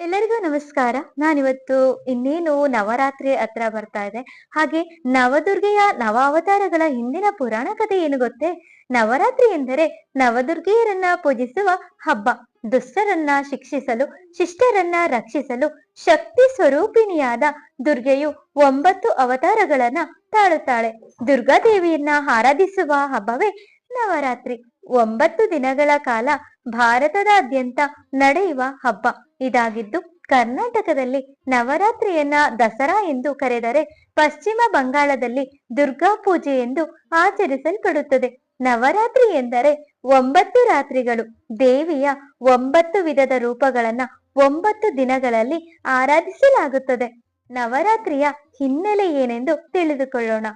ಎಲ್ಲರಿಗೂ ನಮಸ್ಕಾರ. ನಾನಿವತ್ತು ಇನ್ನೇನು ನವರಾತ್ರಿ ಹತ್ರ ಬರ್ತಾ ಇದೆ. ಹಾಗೆ ನವದುರ್ಗೆಯ ನವ ಅವತಾರಗಳ ಹಿಂದಿನ ಪುರಾಣ ಕಥೆ ಏನು ಗೊತ್ತೇ? ನವರಾತ್ರಿ ಎಂದರೆ ನವದುರ್ಗೆಯರನ್ನ ಪೂಜಿಸುವ ಹಬ್ಬ. ದುಷ್ಟರನ್ನ ಶಿಕ್ಷಿಸಲು, ಶಿಷ್ಟರನ್ನ ರಕ್ಷಿಸಲು ಶಕ್ತಿ ಸ್ವರೂಪಿಣಿಯಾದ ದುರ್ಗೆಯು ಒಂಬತ್ತು ಅವತಾರಗಳನ್ನ ತಾಳುತ್ತಾಳೆ. ದುರ್ಗಾದೇವಿಯನ್ನ ಆರಾಧಿಸುವ ಹಬ್ಬವೇ ನವರಾತ್ರಿ. ಒಂಬತ್ತು ದಿನಗಳ ಕಾಲ ಭಾರತದಾದ್ಯಂತ ನಡೆಯುವ ಹಬ್ಬ. ಇದಾಗಿದ್ದು ಕರ್ನಾಟಕದಲ್ಲಿ ನವರಾತ್ರಿಯನ್ನ ದಸರಾ ಎಂದು ಕರೆದರೆ ಪಶ್ಚಿಮ ಬಂಗಾಳದಲ್ಲಿ ದುರ್ಗಾ ಪೂಜೆ ಎಂದು ಆಚರಿಸಲ್ಪಡುತ್ತದೆ. ನವರಾತ್ರಿ ಎಂದರೆ ಒಂಬತ್ತು ರಾತ್ರಿಗಳು. ದೇವಿಯ ಒಂಬತ್ತು ವಿಧದ ರೂಪಗಳನ್ನ ಒಂಬತ್ತು ದಿನಗಳಲ್ಲಿ ಆರಾಧಿಸಲಾಗುತ್ತದೆ. ನವರಾತ್ರಿಯ ಹಿನ್ನೆಲೆ ಏನೆಂದು ತಿಳಿದುಕೊಳ್ಳೋಣ.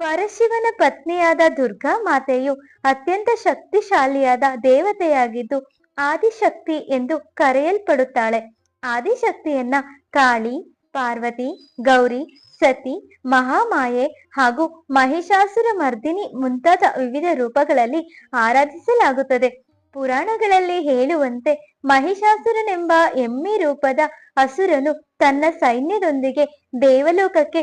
ಪರಶಿವನ ಪತ್ನಿಯಾದ ದುರ್ಗಾ ಮಾತೆಯು ಅತ್ಯಂತ ಶಕ್ತಿಶಾಲಿಯಾದ ದೇವತೆಯಾಗಿದ್ದು ಆದಿಶಕ್ತಿ ಎಂದು ಕರೆಯಲ್ಪಡುತ್ತಾಳೆ. ಆದಿಶಕ್ತಿಯನ್ನ ಕಾಳಿ, ಪಾರ್ವತಿ, ಗೌರಿ, ಸತಿ, ಮಹಾಮಾಯೆ ಹಾಗೂ ಮಹಿಷಾಸುರ ಮರ್ದಿನಿ ಮುಂತಾದ ವಿವಿಧ ರೂಪಗಳಲ್ಲಿ ಆರಾಧಿಸಲಾಗುತ್ತದೆ. ಪುರಾಣಗಳಲ್ಲಿ ಹೇಳುವಂತೆ ಮಹಿಷಾಸುರನೆಂಬ ಎಮ್ಮೆ ರೂಪದ ಅಸುರನು ತನ್ನ ಸೈನ್ಯದೊಂದಿಗೆ ದೇವಲೋಕಕ್ಕೆ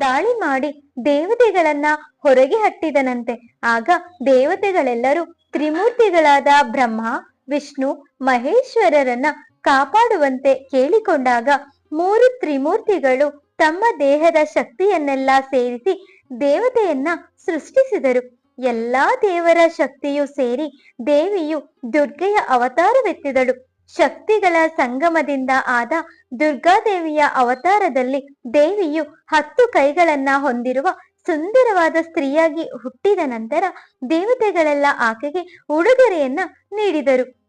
ದಾಳಿ ಮಾಡಿ ದೇವತೆಗಳನ್ನ ಹೊರಗೆ ಹಟ್ಟಿದನಂತೆ. ಆಗ ದೇವತೆಗಳೆಲ್ಲರೂ ತ್ರಿಮೂರ್ತಿಗಳಾದ ಬ್ರಹ್ಮ, ವಿಷ್ಣು, ಮಹೇಶ್ವರರನ್ನ ಕಾಪಾಡುವಂತೆ ಕೇಳಿಕೊಂಡಾಗ ಮೂರು ತ್ರಿಮೂರ್ತಿಗಳು ತಮ್ಮ ದೇಹದ ಶಕ್ತಿಯನ್ನೆಲ್ಲ ಸೇರಿಸಿ ದೇವತೆಯನ್ನ ಸೃಷ್ಟಿಸಿದರು. ಎಲ್ಲಾ ದೇವರ ಶಕ್ತಿಯು ಸೇರಿ ದೇವಿಯು ದುರ್ಗೆಯ ಅವತಾರವೆತ್ತಿದಳು. ಶಕ್ತಿಗಳ ಸಂಗಮದಿಂದ ಆದ ದುರ್ಗಾದೇವಿಯ ಅವತಾರದಲ್ಲಿ ದೇವಿಯು ಹತ್ತು ಕೈಗಳನ್ನ ಹೊಂದಿರುವ ಸುಂದರವಾದ ಸ್ತ್ರೀಯಾಗಿ ಹುಟ್ಟಿದ ನಂತರ ದೇವತೆಗಳೆಲ್ಲ ಆಕೆಗೆ ಉಡುಗೊರೆಯನ್ನ ನೀಡಿದರು.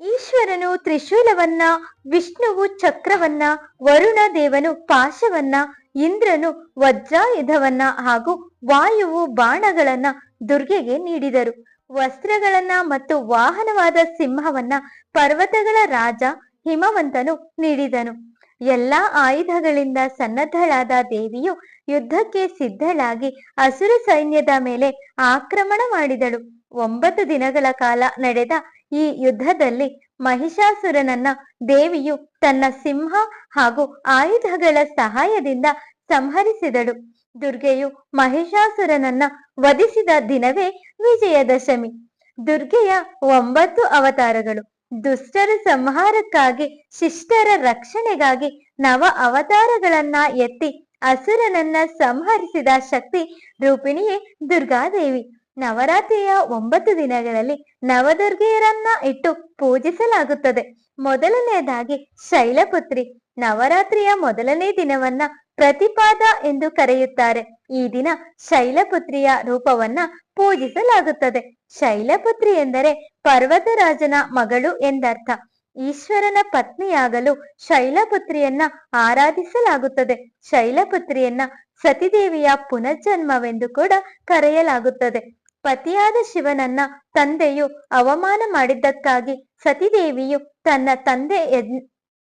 ಈಶ್ವರನು ತ್ರಿಶೂಲವನ್ನ, ವಿಷ್ಣುವು ಚಕ್ರವನ್ನ, ವರುಣ ದೇವನು ಪಾಶವನ್ನ, ಇಂದ್ರನು ವಜ್ರಾಯುಧವನ್ನ ಹಾಗೂ ವಾಯುವು ಬಾಣಗಳನ್ನ ದುರ್ಗೆಗೆ ನೀಡಿದರು. ವಸ್ತ್ರಗಳನ್ನ ಮತ್ತು ವಾಹನವಾದ ಸಿಂಹವನ್ನ ಪರ್ವತಗಳ ರಾಜ ಹಿಮವಂತನು ನೀಡಿದನು. ಎಲ್ಲಾ ಆಯುಧಗಳಿಂದ ಸನ್ನದ್ಧಳಾದ ದೇವಿಯು ಯುದ್ಧಕ್ಕೆ ಸಿದ್ಧಳಾಗಿ ಅಸುರ ಸೈನ್ಯದ ಮೇಲೆ ಆಕ್ರಮಣ ಮಾಡಿದಳು. ಒಂಬತ್ತು ದಿನಗಳ ಕಾಲ ನಡೆದ ಈ ಯುದ್ಧದಲ್ಲಿ ಮಹಿಷಾಸುರನನ್ನ ದೇವಿಯು ತನ್ನ ಸಿಂಹ ಹಾಗೂ ಆಯುಧಗಳ ಸಹಾಯದಿಂದ ಸಂಹರಿಸಿದಳು. ದುರ್ಗೆಯು ಮಹಿಷಾಸುರನನ್ನ ವಧಿಸಿದ ದಿನವೇ ವಿಜಯದಶಮಿ. ದುರ್ಗೆಯ ಒಂಬತ್ತು ಅವತಾರಗಳು. ದುಷ್ಟರ ಸಂಹಾರಕ್ಕಾಗಿ, ಶಿಷ್ಟರ ರಕ್ಷಣೆಗಾಗಿ ನವ ಅವತಾರಗಳನ್ನ ಎತ್ತಿ ಅಸುರನನ್ನ ಸಂಹರಿಸಿದ ಶಕ್ತಿ ರೂಪಿಣಿಯೇ ದುರ್ಗಾದೇವಿ. ನವರಾತ್ರಿಯ ಒಂಬತ್ತು ದಿನಗಳಲ್ಲಿ ನವದುರ್ಗೆಯರನ್ನ ಇಟ್ಟು ಪೂಜಿಸಲಾಗುತ್ತದೆ. ಮೊದಲನೆಯದಾಗಿ ಶೈಲಪುತ್ರಿ ನವರಾತ್ರಿಯ ಮೊದಲನೇ ದಿನವನ್ನ ಪ್ರತಿಪಾದ ಎಂದು ಕರೆಯುತ್ತಾರೆ. ಈ ದಿನ ಶೈಲಪುತ್ರಿಯ ರೂಪವನ್ನ ಪೂಜಿಸಲಾಗುತ್ತದೆ. ಶೈಲಪುತ್ರಿ ಎಂದರೆ ಪರ್ವತರಾಜನ ಮಗಳು ಎಂದರ್ಥ. ಈಶ್ವರನ ಪತ್ನಿಯಾಗಲು ಶೈಲಪುತ್ರಿಯನ್ನ ಆರಾಧಿಸಲಾಗುತ್ತದೆ. ಶೈಲಪುತ್ರಿಯನ್ನ ಸತಿದೇವಿಯ ಪುನರ್ಜನ್ಮವೆಂದು ಕೂಡ ಕರೆಯಲಾಗುತ್ತದೆ. ಪತಿಯಾದ ಶಿವನನ್ನ ತಂದೆಯು ಅವಮಾನ ಮಾಡಿದ್ದಕ್ಕಾಗಿ ಸತಿದೇವಿಯು ತನ್ನ ತಂದೆ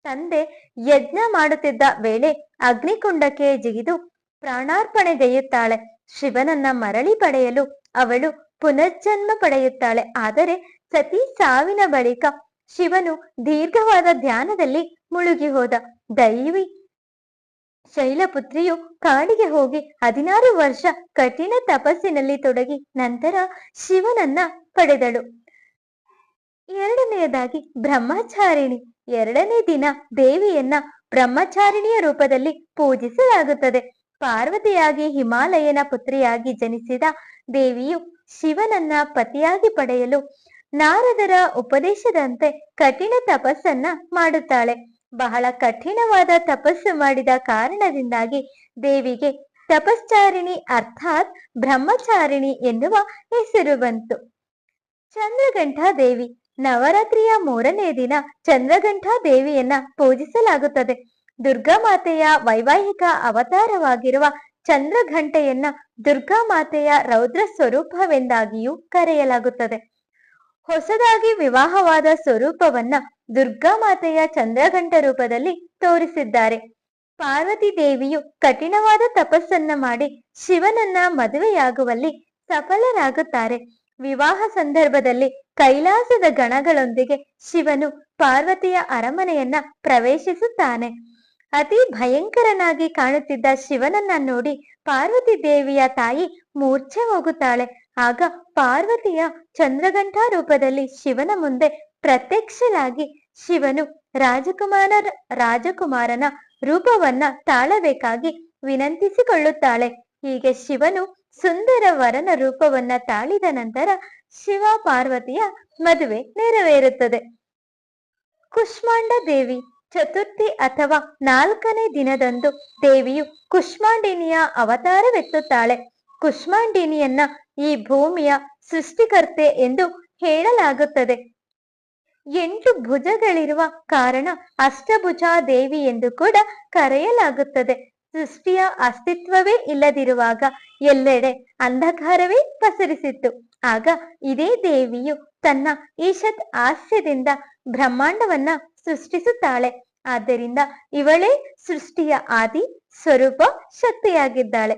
ತಂದೆ ಯಜ್ಞ ಮಾಡುತ್ತಿದ್ದ ವೇಳೆ ಅಗ್ನಿಕುಂಡಕ್ಕೆ ಜಿಗಿದು ಪ್ರಾಣಾರ್ಪಣೆಗೈಯುತ್ತಾಳೆ ಶಿವನನ್ನ ಮರಳಿ ಪಡೆಯಲು ಅವಳು ಪುನರ್ಜನ್ಮ ಪಡೆಯುತ್ತಾಳೆ. ಆದರೆ ಸತಿ ಸಾವಿನ ಬಳಿಕ ಶಿವನು ದೀರ್ಘವಾದ ಧ್ಯಾನದಲ್ಲಿ ಮುಳುಗಿ ಹೋದ. ದೈವಿ ಶೈಲಪುತ್ರಿಯು ಕಾಡಿಗೆ ಹೋಗಿ ಹದಿನಾರು ವರ್ಷ ಕಠಿಣ ತಪಸ್ಸಿನಲ್ಲಿ ತೊಡಗಿ ನಂತರ ಶಿವನನ್ನ ಪಡೆದಳು. ಎರಡನೆಯದಾಗಿ ಬ್ರಹ್ಮಚಾರಿಣಿ. ಎರಡನೇ ದಿನ ದೇವಿಯನ್ನ ಬ್ರಹ್ಮಚಾರಿಣಿಯ ರೂಪದಲ್ಲಿ ಪೂಜಿಸಲಾಗುತ್ತದೆ. ಪಾರ್ವತಿಯಾಗಿ ಹಿಮಾಲಯನ ಪುತ್ರಿಯಾಗಿ ಜನಿಸಿದ ದೇವಿಯು ಶಿವನನ್ನ ಪತಿಯಾಗಿ ಪಡೆಯಲು ನಾರದರ ಉಪದೇಶದಂತೆ ಕಠಿಣ ತಪಸ್ಸನ್ನ ಮಾಡುತ್ತಾಳೆ. ಬಹಳ ಕಠಿಣವಾದ ತಪಸ್ಸು ಮಾಡಿದ ಕಾರಣದಿಂದಾಗಿ ದೇವಿಗೆ ತಪಶ್ಚಾರಿಣಿ ಅರ್ಥಾತ್ ಬ್ರಹ್ಮಚಾರಿಣಿ ಎನ್ನುವ ಹೆಸರು ಬಂತು. ಚಂದ್ರಗಂಠ ದೇವಿ ನವರಾತ್ರಿಯ ಮೂರನೇ ದಿನ ಚಂದ್ರಘಂಠ ದೇವಿಯನ್ನ ಪೂಜಿಸಲಾಗುತ್ತದೆ. ದುರ್ಗಾ ಮಾತೆಯ ವೈವಾಹಿಕ ಅವತಾರವಾಗಿರುವ ಚಂದ್ರಘಂಟೆಯನ್ನ ದುರ್ಗಾ ಮಾತೆಯ ರೌದ್ರ ಸ್ವರೂಪವೆಂದಾಗಿಯೂ ಕರೆಯಲಾಗುತ್ತದೆ. ಹೊಸದಾಗಿ ವಿವಾಹವಾದ ಸ್ವರೂಪವನ್ನ ದುರ್ಗಾ ಮಾತೆಯ ಚಂದ್ರಘಂಟ ರೂಪದಲ್ಲಿ ತೋರಿಸಿದ್ದಾರೆ. ಪಾರ್ವತಿ ದೇವಿಯು ಕಠಿಣವಾದ ತಪಸ್ಸನ್ನ ಮಾಡಿ ಶಿವನನ್ನ ಮದುವೆಯಾಗುವಲ್ಲಿ ಸಫಲರಾಗುತ್ತಾರೆ. ವಿವಾಹ ಸಂದರ್ಭದಲ್ಲಿ ಕೈಲಾಸದ ಗಣಗಳೊಂದಿಗೆ ಶಿವನು ಪಾರ್ವತಿಯ ಅರಮನೆಯನ್ನ ಪ್ರವೇಶಿಸುತ್ತಾನೆ. ಅತಿ ಭಯಂಕರನಾಗಿ ಕಾಣುತ್ತಿದ್ದ ಶಿವನನ್ನ ನೋಡಿ ಪಾರ್ವತಿ ದೇವಿಯ ತಾಯಿ ಮೂರ್ಛೆ ಹೋಗುತ್ತಾಳೆ. ಆಗ ಪಾರ್ವತಿಯ ಚಂದ್ರಘಂಠ ರೂಪದಲ್ಲಿ ಶಿವನ ಮುಂದೆ ಪ್ರತ್ಯಕ್ಷಲಾಗಿ ಶಿವನು ರಾಜಕುಮಾರ ರಾಜಕುಮಾರನ ರೂಪವನ್ನ ತಾಳಬೇಕಾಗಿ ವಿನಂತಿಸಿಕೊಳ್ಳುತ್ತಾಳೆ. ಹೀಗೆ ಶಿವನು ಸುಂದರ ವರನ ರೂಪವನ್ನ ತಾಳಿದ ನಂತರ ಶಿವ ಪಾರ್ವತಿಯ ಮದುವೆ ನೆರವೇರುತ್ತದೆ. ಕುಷ್ಮಾಂಡ ದೇವಿ ಚತುರ್ಥಿ ಅಥವಾ ನಾಲ್ಕನೇ ದಿನದಂದು ದೇವಿಯು ಕುಷ್ಮಾಂಡಿನಿಯ ಅವತಾರವೆತ್ತುತ್ತಾಳೆ. ಕುಷ್ಮಾಂಡಿನಿಯನ್ನ ಈ ಭೂಮಿಯ ಸೃಷ್ಟಿಕರ್ತೆ ಎಂದು ಹೇಳಲಾಗುತ್ತದೆ. ಎಂಟು ಭುಜಗಳಿರುವ ಕಾರಣ ಅಷ್ಟಭುಜ ದೇವಿ ಎಂದು ಕೂಡ ಕರೆಯಲಾಗುತ್ತದೆ. ಸೃಷ್ಟಿಯ ಅಸ್ತಿತ್ವವೇ ಇಲ್ಲದಿರುವಾಗ ಎಲ್ಲೆಡೆ ಅಂಧಕಾರವೇ ಪಸರಿಸಿತ್ತು. ಆಗ ಇದೇ ದೇವಿಯು ತನ್ನ ಈಶತ್ ಹಾಸ್ಯದಿಂದ ಬ್ರಹ್ಮಾಂಡವನ್ನ ಸೃಷ್ಟಿಸುತ್ತಾಳೆ. ಆದ್ದರಿಂದ ಇವಳೇ ಸೃಷ್ಟಿಯ ಆದಿ ಸ್ವರೂಪ ಶಕ್ತಿಯಾಗಿದ್ದಾಳೆ.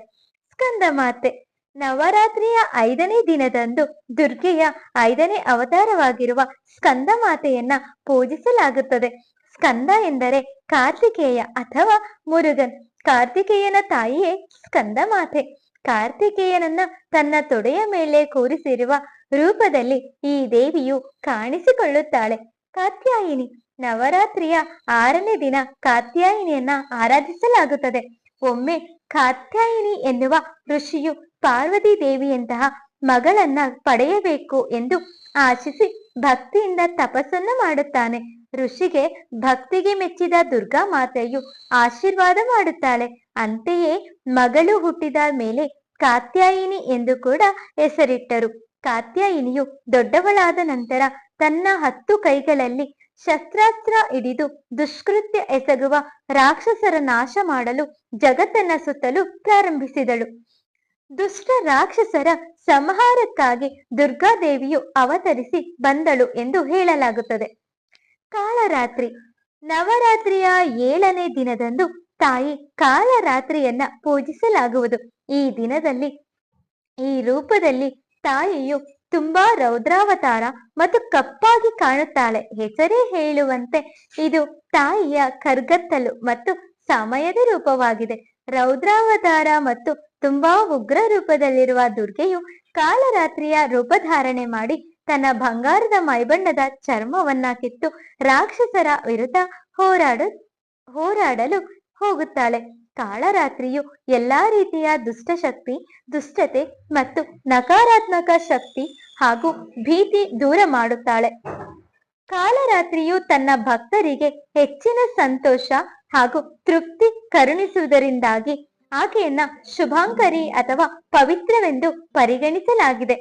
ಸ್ಕಂದ ಮಾತೆ, ನವರಾತ್ರಿಯ ಐದನೇ ದಿನದಂದು ದುರ್ಗೆಯ ಐದನೇ ಅವತಾರವಾಗಿರುವ ಸ್ಕಂದ ಮಾತೆಯನ್ನ ಪೂಜಿಸಲಾಗುತ್ತದೆ. ಸ್ಕಂದ ಎಂದರೆ ಕಾರ್ತಿಕೇಯ ಅಥವಾ ಮುರುಗನ್. ಕಾರ್ತಿಕೇಯನ ತಾಯಿಯೇ ಸ್ಕಂದ ಮಾತೆ. ಕಾರ್ತಿಕೇಯನನ್ನ ತನ್ನ ತೊಡೆಯ ಮೇಲೆ ಕೂರಿಸಿರುವ ರೂಪದಲ್ಲಿ ಈ ದೇವಿಯು ಕಾಣಿಸಿಕೊಳ್ಳುತ್ತಾಳೆ. ಕಾತ್ಯಾಯಿನಿ ನವರಾತ್ರಿಯ ಆರನೇ ದಿನ ಕಾತ್ಯಾಯಿನಿಯನ್ನ ಆರಾಧಿಸಲಾಗುತ್ತದೆ. ಒಮ್ಮೆ ಕಾತ್ಯಾಯಿನಿ ಎನ್ನುವ ಋಷಿಯು ಪಾರ್ವತಿ ದೇವಿಯಂತಹ ಮಗಳನ್ನ ಪಡೆಯಬೇಕು ಎಂದು ಆಶಿಸಿ ಭಕ್ತಿಯಿಂದ ತಪಸ್ಸನ್ನು ಮಾಡುತ್ತಾನೆ. ಋಷಿಗೆ ಭಕ್ತಿಗೆ ಮೆಚ್ಚಿದ ದುರ್ಗಾ ಮಾತೆಯು ಆಶೀರ್ವಾದ ಮಾಡುತ್ತಾಳೆ. ಅಂತೆಯೇ ಮಗಳು ಹುಟ್ಟಿದ ಮೇಲೆ ಕಾತ್ಯಾಯಿನಿ ಎಂದು ಕೂಡ ಹೆಸರಿಟ್ಟರು. ಕಾತ್ಯಾಯಿನಿಯು ದೊಡ್ಡವಳಾದ ನಂತರ ತನ್ನ ಹತ್ತು ಕೈಗಳಲ್ಲಿ ಶಸ್ತ್ರಾಸ್ತ್ರ ಹಿಡಿದು ದುಷ್ಕೃತ್ಯ ಎಸಗುವ ರಾಕ್ಷಸರ ನಾಶ ಮಾಡಲು ಜಗತ್ತನ್ನ ಸುತ್ತಲು ಪ್ರಾರಂಭಿಸಿದಳು. ದುಷ್ಟ ರಾಕ್ಷಸರ ಸಂಹಾರಕ್ಕಾಗಿ ದುರ್ಗಾದೇವಿಯು ಅವತರಿಸಿ ಬಂದಳು ಎಂದು ಹೇಳಲಾಗುತ್ತದೆ. ಕಾಳರಾತ್ರಿ ನವರಾತ್ರಿಯ ಏಳನೇ ದಿನದಂದು ತಾಯಿ ಕಾಳರಾತ್ರಿಯನ್ನ ಪೂಜಿಸಲಾಗುವುದು. ಈ ದಿನದಲ್ಲಿ ಈ ರೂಪದಲ್ಲಿ ತಾಯಿಯು ತುಂಬಾ ರೌದ್ರಾವತಾರ ಮತ್ತು ಕಪ್ಪಾಗಿ ಕಾಣುತ್ತಾಳೆ. ಹೆಸರೇ ಹೇಳುವಂತೆ ಇದು ತಾಯಿಯ ಕರ್ಗತ್ತಲು ಮತ್ತು ಸಮಯದ ರೂಪವಾಗಿದೆ. ರೌದ್ರಾವತಾರ ಮತ್ತು ತುಂಬಾ ಉಗ್ರ ರೂಪದಲ್ಲಿರುವ ದುರ್ಗೆಯು ಕಾಲರಾತ್ರಿಯ ರೂಪಧಾರಣೆ ಮಾಡಿ ತನ್ನ ಬಂಗಾರದ ಮೈಬಣ್ಣದ ಚರ್ಮವನ್ನ ಕಿತ್ತು ರಾಕ್ಷಸರ ವಿರುದ್ಧ ಹೋರಾಡ, ಹೋರಾಡಲು ಹೋಗುತ್ತಾಳೆ. ಕಾಳರಾತ್ರಿಯು ಎಲ್ಲಾ ರೀತಿಯ ದುಷ್ಟಶಕ್ತಿ, ದುಷ್ಟತೆ ಮತ್ತು ನಕಾರಾತ್ಮಕ ಶಕ್ತಿ ಹಾಗೂ ಭೀತಿ ದೂರ ಮಾಡುತ್ತಾಳೆ. ಕಾಳರಾತ್ರಿಯು ತನ್ನ ಭಕ್ತರಿಗೆ ಹೆಚ್ಚಿನ ಸಂತೋಷ ಹಾಗೂ ತೃಪ್ತಿ ಕರುಣಿಸುವುದರಿಂದಾಗಿ ಆಕೆಯನ್ನ ಶುಭಾಂಕರಿ ಅಥವಾ ಪವಿತ್ರವೆಂದು ಪರಿಗಣಿಸಲಾಗಿದೆ.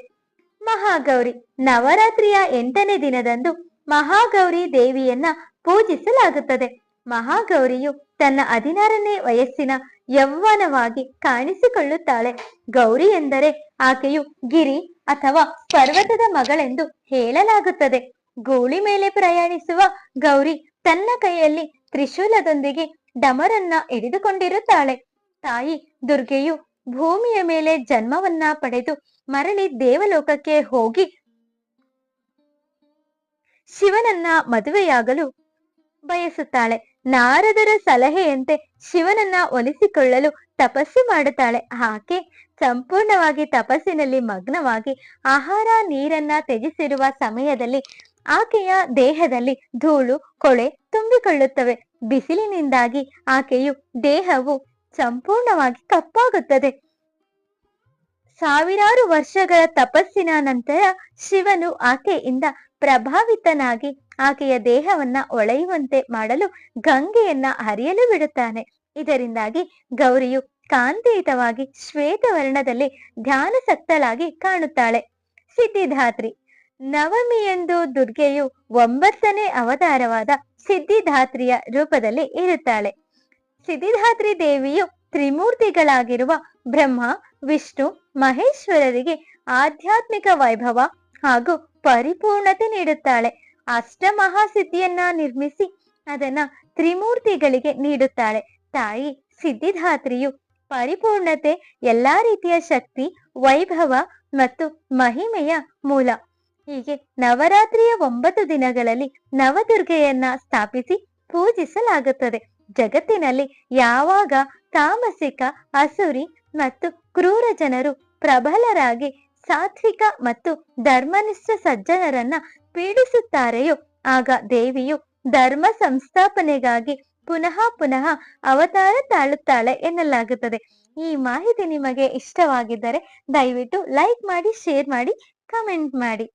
ಮಹಾಗೌರಿ ನವರಾತ್ರಿಯ ಎಂಟನೇ ದಿನದಂದು ಮಹಾಗೌರಿ ದೇವಿಯನ್ನ ಪೂಜಿಸಲಾಗುತ್ತದೆ. ಮಹಾಗೌರಿಯು ತನ್ನ ಹದಿನಾರನೇ ವಯಸ್ಸಿನ ಯೌವನವಾಗಿ ಕಾಣಿಸಿಕೊಳ್ಳುತ್ತಾಳೆ. ಗೌರಿ ಎಂದರೆ ಆಕೆಯು ಗಿರಿ ಅಥವಾ ಪರ್ವತದ ಮಗಳೆಂದು ಹೇಳಲಾಗುತ್ತದೆ. ಗೂಳಿ ಮೇಲೆ ಪ್ರಯಾಣಿಸುವ ಗೌರಿ ತನ್ನ ಕೈಯಲ್ಲಿ ತ್ರಿಶೂಲದೊಂದಿಗೆ ಡಮರನ್ನ ಹಿಡಿದುಕೊಂಡಿರುತ್ತಾಳೆ. ತಾಯಿ ದುರ್ಗೆಯು ಭೂಮಿಯ ಮೇಲೆ ಜನ್ಮವನ್ನ ಪಡೆದು ಮರಳಿ ದೇವಲೋಕಕ್ಕೆ ಹೋಗಿ ಶಿವನನ್ನ ಮದುವೆಯಾಗಲು ಬಯಸುತ್ತಾಳೆ. ನಾರದರ ಸಲಹೆಯಂತೆ ಶಿವನನ್ನ ಒಲಿಸಿಕೊಳ್ಳಲು ತಪಸ್ಸು ಮಾಡುತ್ತಾಳೆ. ಆಕೆ ಸಂಪೂರ್ಣವಾಗಿ ತಪಸ್ಸಿನಲ್ಲಿ ಮಗ್ನವಾಗಿ ಆಹಾರ, ನೀರನ್ನ ತ್ಯಜಿಸಿರುವ ಸಮಯದಲ್ಲಿ ಆಕೆಯ ದೇಹದಲ್ಲಿ ಧೂಳು, ಕೊಳೆ ತುಂಬಿಕೊಳ್ಳುತ್ತವೆ. ಬಿಸಿಲಿನಿಂದಾಗಿ ಆಕೆಯು ದೇಹವು ಸಂಪೂರ್ಣವಾಗಿ ಕಪ್ಪಾಗುತ್ತದೆ. ಸಾವಿರಾರು ವರ್ಷಗಳ ತಪಸ್ಸಿನ ನಂತರ ಶಿವನು ಆಕೆಯಿಂದ ಪ್ರಭಾವಿತನಾಗಿ ಆಕೆಯ ದೇಹವನ್ನ ಒಳೆಯುವಂತೆ ಮಾಡಲು ಗಂಗೆಯನ್ನ ಹರಿಯಲು ಬಿಡುತ್ತಾನೆ. ಇದರಿಂದಾಗಿ ಗೌರಿಯು ಕಾಂತಿಯುತವಾಗಿ ಶ್ವೇತವರ್ಣದಲ್ಲಿ ಧ್ಯಾನಸಕ್ತಳಾಗಿ ಕಾಣುತ್ತಾಳೆ. ಸಿದ್ಧಿಧಾತ್ರಿ, ನವಮಿಯಂದು ದುರ್ಗೆಯು ಒಂಬತ್ತನೇ ಅವತಾರವಾದ ಸಿದ್ಧಿಧಾತ್ರಿಯ ರೂಪದಲ್ಲಿ ಇರುತ್ತಾಳೆ. ಸಿದ್ಧಿಧಾತ್ರಿ ದೇವಿಯು ತ್ರಿಮೂರ್ತಿಗಳಾಗಿರುವ ಬ್ರಹ್ಮ, ವಿಷ್ಣು, ಮಹೇಶ್ವರರಿಗೆ ಆಧ್ಯಾತ್ಮಿಕ ವೈಭವ ಹಾಗೂ ಪರಿಪೂರ್ಣತೆ ನೀಡುತ್ತಾಳೆ. ಅಷ್ಟಮಹಾಸಿದ್ಧಿಯನ್ನ ನಿರ್ಮಿಸಿ ಅದನ್ನ ತ್ರಿಮೂರ್ತಿಗಳಿಗೆ ನೀಡುತ್ತಾಳೆ. ತಾಯಿ ಸಿದ್ಧಿಧಾತ್ರಿಯು ಪರಿಪೂರ್ಣತೆ, ಎಲ್ಲಾ ರೀತಿಯ ಶಕ್ತಿ, ವೈಭವ ಮತ್ತು ಮಹಿಮೆಯ ಮೂಲ. ಹೀಗೆ ನವರಾತ್ರಿಯ ಒಂಬತ್ತು ದಿನಗಳಲ್ಲಿ ನವದುರ್ಗೆಯನ್ನ ಸ್ಥಾಪಿಸಿ ಪೂಜಿಸಲಾಗುತ್ತದೆ. ಜಗತ್ತಿನಲ್ಲಿ ಯಾವಾಗ ತಾಮಸಿಕ, ಅಸುರಿ ಮತ್ತು ಕ್ರೂರ ಜನರು ಪ್ರಬಲರಾಗಿ ಸಾತ್ವಿಕ ಮತ್ತು ಧರ್ಮನಿಷ್ಠ ಸಜ್ಜನರನ್ನ ಪೀಡಿಸುತ್ತಾರೆಯೋ, ಆಗ ದೇವಿಯು ಧರ್ಮ ಸಂಸ್ಥಾಪನೆಗಾಗಿ ಪುನಃ ಪುನಃ ಅವತಾರ ತಾಳುತ್ತಾಳೆ ಎನ್ನಲಾಗುತ್ತದೆ. ಈ ಮಾಹಿತಿ ನಿಮಗೆ ಇಷ್ಟವಾಗಿದ್ದರೆ ದಯವಿಟ್ಟು ಲೈಕ್ ಮಾಡಿ, ಶೇರ್ ಮಾಡಿ, ಕಮೆಂಟ್ ಮಾಡಿ.